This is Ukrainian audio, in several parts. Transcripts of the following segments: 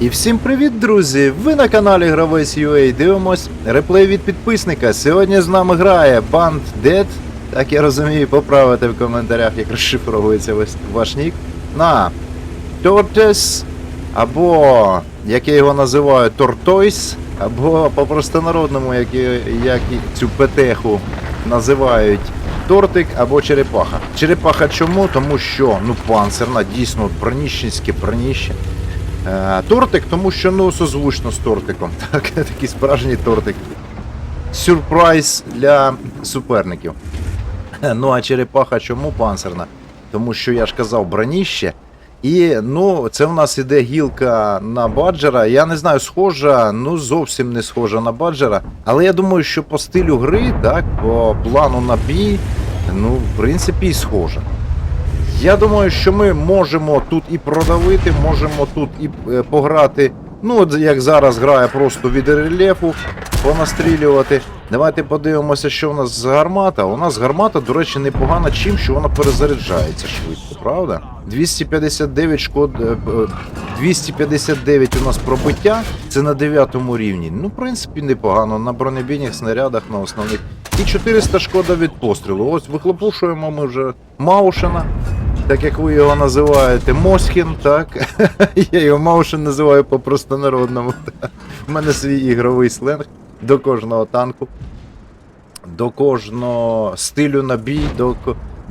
І всім привіт, друзі! Ви на каналі Гравець UA дивимось реплей від підписника. Сьогодні з нами грає Band Dead. Так я розумію, поправити в коментарях, як розшифровується ваш, нік. На Tortoise, або як я його називаю, Tortoise, або по простонародному, як, як і цю петеху називають тортик або черепаха. Черепаха чому? Тому що ну панцирна, дійсно броніщенське броніще. Е, Тортик, тому що ну созвучно з тортиком. Так, такий справжній тортик. Сюрприз для суперників. Е, Ну а черепаха чому панцирна? Тому що я ж казав броніще. І ну, це в нас іде гілка на баджера. Я не знаю, схожа, ну зовсім не схожа на баджера. Але я думаю, що по стилю гри, так, по плану на бій, ну, в принципі, схожа. Я думаю, що ми можемо тут і продавити, можемо тут і е, пограти. Ну, от як зараз грає просто від рельєфу, понастрілювати. Давайте подивимося, що у нас з гармата. У нас гармата, до речі, непогана чим, що вона перезаряджається швидко, правда? 259 шкод. е, е, 259 у нас пробиття, це на 9 рівні. Ну, в принципі, непогано. На бронебійних снарядах на основних. І 400 шкода від пострілу. Ось вихлопушуємо ми вже Маушена так як ви його називаєте, Мосхін, так? Я його Маушен називаю по простонародному. У мене свій ігровий сленг до кожного танку, до кожного стилю на бій, до,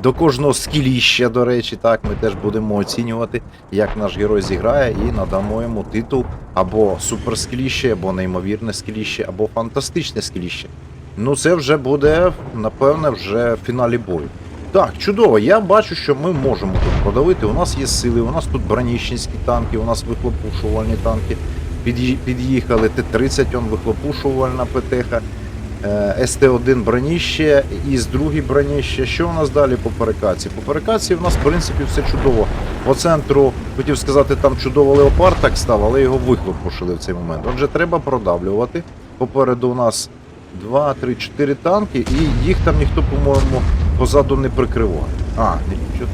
до кожного скіліща, до речі, так, ми теж будемо оцінювати, як наш герой зіграє, і надамо йому титул або суперскіліще, або неймовірне скіліще, або фантастичне скіліще. Ну, це вже буде, напевне, вже в фіналі бою. Так, чудово. Я бачу, що ми можемо тут продавити. У нас є сили, у нас тут броніщенські танки, у нас вихлопушувальні танки. Під'їхали Т-30, он вихлопушувальна ПТХ, е, СТ-1 броніще, із другий броніще. Що у нас далі по перекаці? По перекаці в нас, в принципі, все чудово. По центру, хотів сказати, там чудово леопард так став, але його вихлопушили в цей момент. Отже, треба продавлювати. Попереду у нас 2, 3, 4 танки, і їх там ніхто, по-моєму, позаду не прикриває. А, не 4.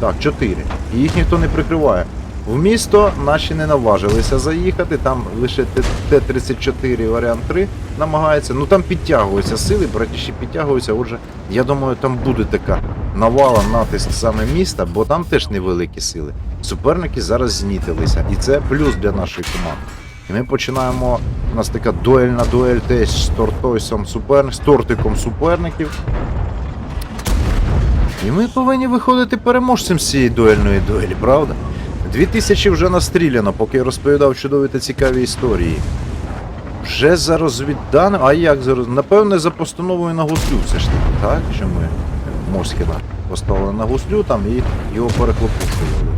Так, 4. І їх ніхто не прикриває. В місто наші не наважилися заїхати, там лише Т- Т-34 варіант 3 намагається. Ну там підтягуються сили, братіші підтягуються. Отже, я думаю, там буде така навала, натиск саме міста, бо там теж невеликі сили. Суперники зараз знітилися. І це плюс для нашої команди. І ми починаємо. У нас така дуельна дуель теж з тортойсом супер... з тортиком суперників. І ми повинні виходити переможцем з цієї дуельної дуелі, правда? Дві тисячі вже настріляно, поки я розповідав чудові та цікаві історії. Вже за розвідданим. А як за. Напевне, за постановою на гуслю все ж таки, так? Що ми Москіна поставили на гуслю там і його перехлопушували.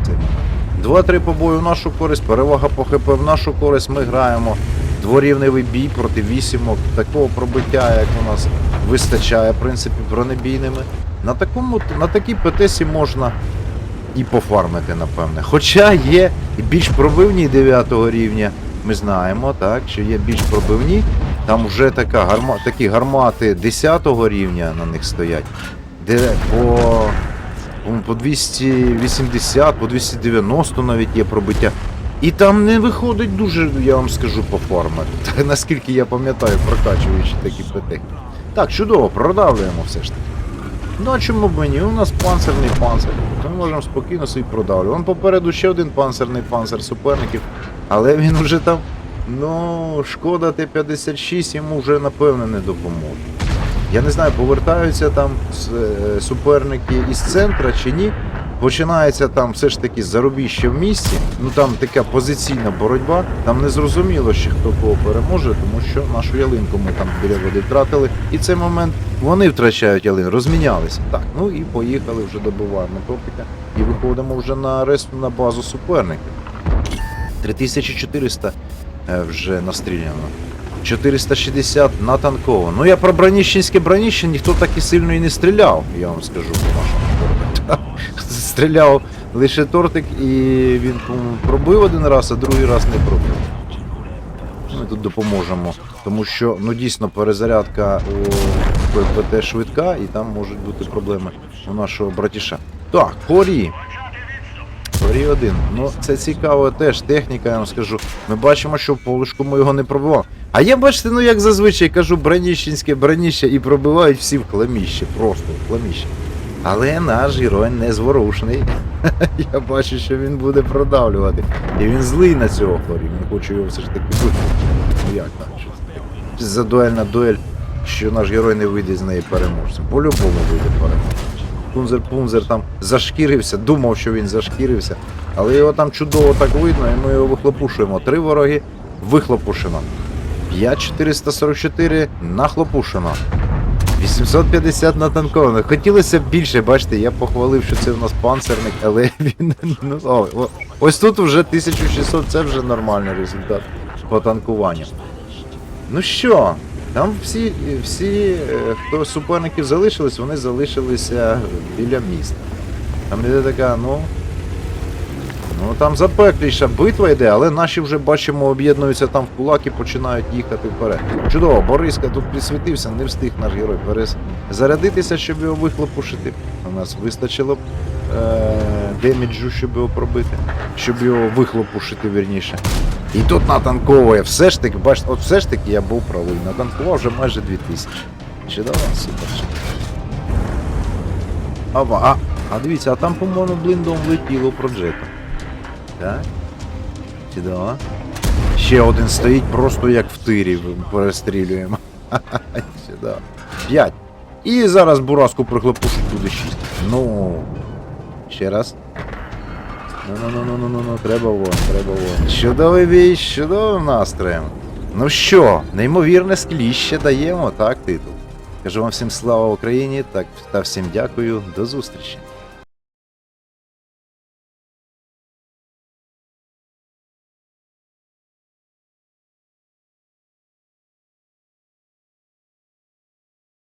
Два-три побої в нашу користь, перевага по ХП в нашу користь. Ми граємо дворівневий бій проти вісімок. Такого пробиття, як у нас вистачає, в принципі, бронебійними. На такому на такій ПТСі можна і пофармити, напевне. Хоча є і більш пробивні 9 рівня. Ми знаємо, так, що є більш пробивні. Там вже така гарма, такі гармати 10 рівня на них стоять, де по, по 280, по 290 навіть є пробиття. І там не виходить дуже, я вам скажу, по. Так, наскільки я пам'ятаю, прокачуючи такі ПТ. Так, чудово, продавлюємо все ж таки. Ну а чому б мені? У нас панцерний панцир. Ми можемо спокійно собі продавлювати. Вон попереду ще один панцерний панцир суперників, але він вже там. Ну, шкода Т-56 йому вже напевно не допоможе. Я не знаю, повертаються там е, суперники із центра чи ні. Починається там все ж таки зарубіще в місті. Ну там така позиційна боротьба. Там не зрозуміло ще хто кого переможе, тому що нашу ялинку ми там біля води втратили. І цей момент вони втрачають ялин, розмінялися. Так, ну і поїхали вже добиваємо топіка і виходимо вже на рес на базу суперників. 3400 е, вже настріляно. 460 натанково. Ну я про броніщенське броніще ніхто так і сильно і не стріляв, я вам скажу по нашому Стріляв лише тортик і він пробив один раз, а другий раз не пробив. Ми тут допоможемо, тому що ну дійсно перезарядка у ППТ швидка і там можуть бути проблеми у нашого братіша. Так, хорі. Форі один. Ну, це цікаво теж, техніка, я вам скажу. Ми бачимо, що полушку ми його не пробивав. А я бачите, ну як зазвичай кажу, броніщенське броніще і пробивають всі в хламіще, просто в хламіще. Але наш герой незворушний. Я бачу, що він буде продавлювати. І він злий на цього Форі. Він хоче його все ж таки вигнати. Ну як так? За дуельна дуель, що наш герой не вийде з неї переможцем. По-любому вийде переможцем. Пунзер-пунзер там зашкірився, думав, що він зашкірився, але його там чудово так видно, і ми його вихлопушуємо. Три вороги вихлопушено. 5444 нахлопушено. 850 натанковано. Хотілося б більше, бачите, я похвалив, що це в нас панцерник, але він. Ну, о, о, ось тут вже 1600, це вже нормальний результат по танкуванню. Ну що, там всі, всі, е, хто суперників залишились, вони залишилися біля міста. Там іде така, ну. Ну там запекліша битва йде, але наші вже бачимо об'єднуються там в кулак і починають їхати вперед. Чудово, Бориска тут підсвітився, не встиг наш герой перес зарядитися, щоб його вихлопушити. У нас вистачило е- деміджу, щоб його пробити, щоб його вихлопушити вірніше. І тут натанковує. Все ж таки, бачите, от все ж таки я був правий. Натанкував вже майже 2000. Чудово, супер. А, а, а дивіться, а там, по-моєму, блиндом летіло проджето. Так? Чудово. Ще один стоїть просто як в тирі, перестрілюємо. Чудово. П'ять. І зараз бураску прихлопушить туди шість. Ну. Ще раз. Ну-ну-ну-ну-ну-ну, треба вон, треба вон. Чудовий бій, чудовим настроєм. Ну що, неймовірне скліще даємо, так, титул. Кажу вам всім слава Україні, так, та всім дякую, до зустрічі.